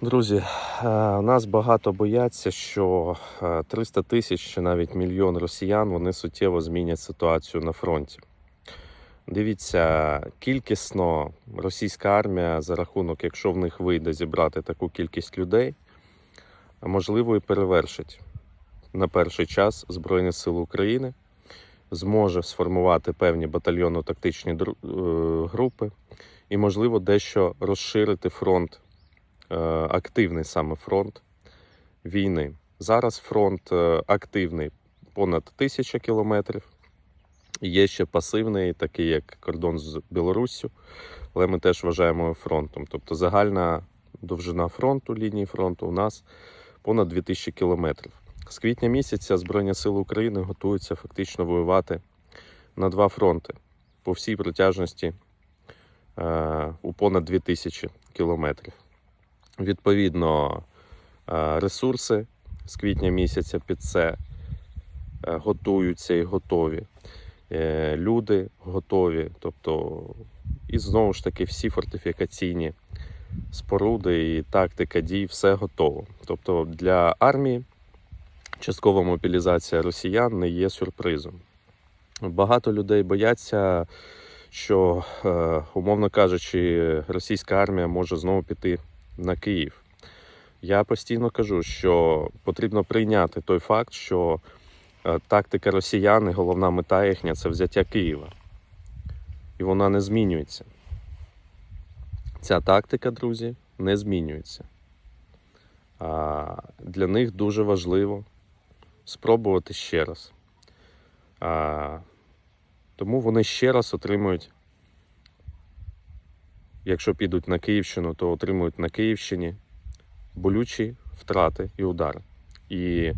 Друзі, е, нас багато бояться, що е, 300 тисяч чи навіть мільйон росіян вони суттєво змінять ситуацію на фронті. Дивіться, кількісно російська армія за рахунок, якщо в них вийде зібрати таку кількість людей, можливо, і перевершить на перший час Збройні Сили України, зможе сформувати певні батальйонно-тактичні е, групи і, можливо, дещо розширити фронт е, активний саме фронт війни. Зараз фронт е, активний понад тисяча кілометрів. Є ще пасивний, такий як кордон з Білоруссю, але ми теж вважаємо фронтом. Тобто загальна довжина фронту, лінії фронту у нас понад 2000 кілометрів. З квітня місяця Збройні Сили України готуються фактично воювати на два фронти по всій протяжності е, у понад 2000 кілометрів. Відповідно, е, ресурси з квітня місяця під це е, готуються і готові. Е, Люди готові. Тобто, і знову ж таки, всі фортифікаційні споруди і тактика дій, все готово. Тобто для армії часткова мобілізація росіян не є сюрпризом. Багато людей бояться, що, умовно кажучи, російська армія може знову піти на Київ. Я постійно кажу, що потрібно прийняти той факт, що е, тактика росіян і головна мета їхня це взяття Києва. І вона не змінюється. Ця тактика, друзі, не змінюється. А для них дуже важливо спробувати ще раз. А, тому вони ще раз отримують Якщо підуть на Київщину, то отримують на Київщині болючі втрати і удари. І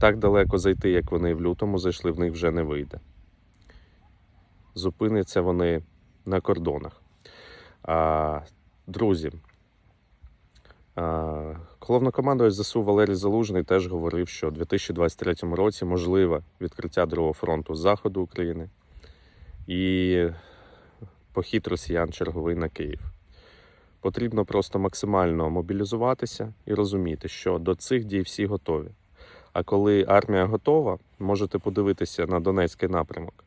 так далеко зайти, як вони в лютому зайшли, в них вже не вийде. Зупиняться вони на кордонах. А, друзі, а, головнокомандувач ЗСУ Валерій Залужний теж говорив, що у 2023 році можливе відкриття другого фронту з заходу України і похід росіян черговий на Київ. Потрібно просто максимально мобілізуватися і розуміти, що до цих дій всі готові. А коли армія готова, можете подивитися на Донецький напрямок.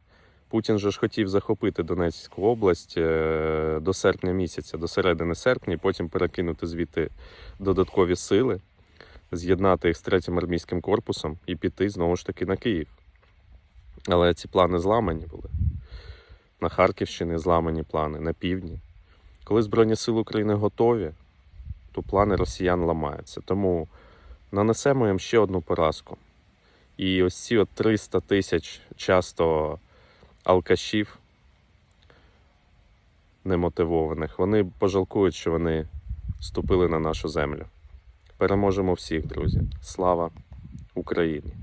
Путін же ж хотів захопити Донецьку область е, до серпня місяця, до середини серпня, і потім перекинути звідти додаткові сили, з'єднати їх з третім армійським корпусом і піти знову ж таки на Київ. Але ці плани зламані були. На Харківщині зламані плани, на півдні. Коли Збройні Сили України готові, то плани росіян ламаються. Тому нанесемо їм ще одну поразку. І ось ці от 300 тисяч часто алкашів немотивованих, вони пожалкують, що вони ступили на нашу землю. Переможемо всіх, друзі. Слава Україні!